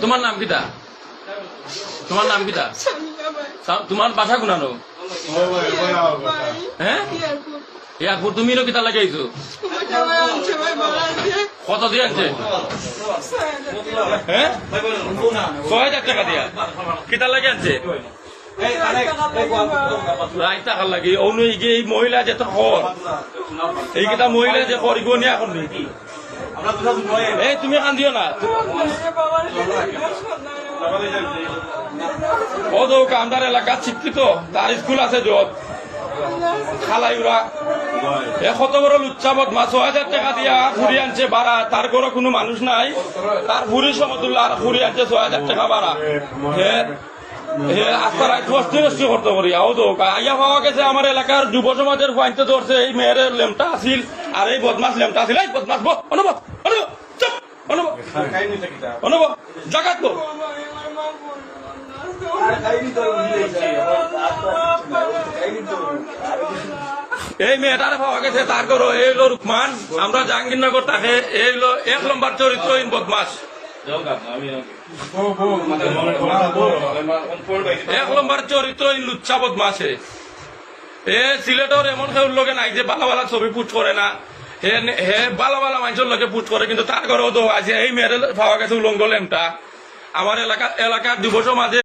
তোমার নাম কিতা তোমার নাম সা- তোমার বাসা কোনানো হ্যাঁ ইয়াকুর তুমি নো কিতা লাগাইছো কত দিয়ে আনছে? ছয় হাজার টাকা দিয়া। কিতা লাগে আনছে? লাগে। অন্য এই মহিলা যে তো খর এইকেইটা মহিলা যে করিব নিয়া করবি এই, তুমি কান্দিও না। ও কামদার এলাকা শিক্ষিত তার স্কুল আছে যত খালাইরা এ কত বড় লুচ্চা বদমা ছ হাজার টাকা দিয়া আনছে ভাড়া তার ঘরে কোনো মানুষ নাই। তার আমার এলাকার যুব সমাজের পয়েন্টে ধরছে, এই মেয়ের লেমটা আছিল। আর এই বদমাস লেমটা আছিল এই বদমাস বো অনুভব অনুভব চুপ অনুভব অনুভব জাগাত গো এই মেয়েটারে পাওয়া গেছে, তার করো এই হলো রুকমান। আমরা জাহাঙ্গীরনগর তাকে, এই হলো এক নম্বর চরিত্রহীন বদমাস এক নম্বর চরিত্রহীন লুচ্ছা বদমাসে এ সিলেটর এমন কেউ লোকে নাই যে বালা বালা ছবি পুট করে না। হে হে বালা বালা মানুষের লোকে পুট করে, কিন্তু তার ঘরেও তো আছে এই মেয়ের পাওয়া গেছে উলঙ্গ লেমটা আমার এলাকা, এলাকার যুব সমাজে